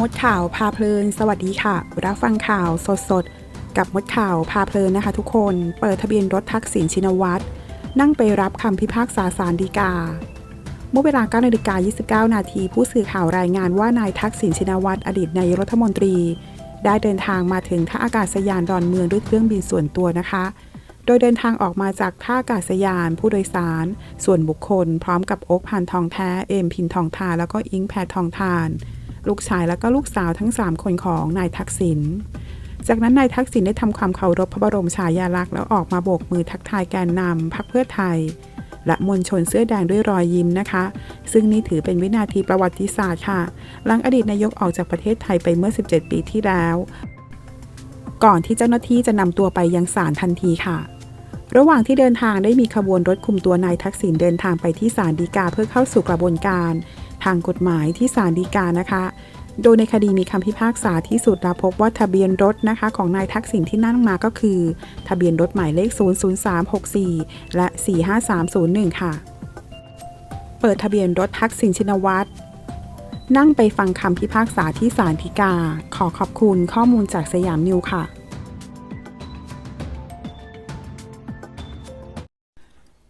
มดข่าวพาเพลิน สวัสดีค่ะ รับฟังข่าวสดๆกับมดข่าวพาเพลินนะคะทุกคน เปิดทะเบียนรถทักษิณชินวัตร นั่งไปรับคำพิพากษาศาลฎีกา เมื่อเวลา9นาฬิกา29 นาที ผู้สื่อข่าวรายงานว่านายทักษิณชินวัตรอดีตนายรัฐมนตรี ได้เดินทางมาถึงท่าอากาศยานดอนเมืองด้วยเครื่องบินส่วนตัวนะคะ โดยเดินทางออกมาจากท่าอากาศยานผู้โดยสาร ส่วนบุคคล พร้อมกับโอ๊คพันทองแท้ เอมพินทองทาแล้วก็อิงแพทองทาน ลูกชายแล้วก็ลูกสาวทั้ง 3 คนของนายทักษิณจากนั้นนายทักษิณได้ทำความเคารพพระบรมฉายาลักษณ์แล้วออกมาโบกมือทักทายแกนนำพรรคเพื่อไทย และมวลชนเสื้อแดงด้วยรอยยิ้มนะคะ ซึ่งนี่ถือเป็นวินาทีประวัติศาสตร์ค่ะ หลังอดีตนายกออกจากประเทศไทยไปเมื่อ 17 ปีที่แล้ว ก่อนที่เจ้าหน้าที่จะนำตัวไปยังศาลทันทีค่ะ ระหว่างที่เดินทางได้มีขบวนรถคุมตัวนายทักษิณเดินทางไปที่ศาลฎีกาเพื่อเข้าสู่กระบวนการ ทางกฎหมายที่ศาลฎีกานะคะ โดยในคดีมีคำพิพากษาที่สุดแล้วพบว่าทะเบียนรถนะคะ ของนายทักษิณที่นั่งมาก็คือ ทะเบียนรถหมายเลข 00364 และ 45301 ค่ะ เปิดทะเบียนรถทักษิณชินวัตรนั่งไปฟังคำพิพากษาที่ศาลฎีกา ขอขอบคุณข้อมูลจากสยามนิวค่ะ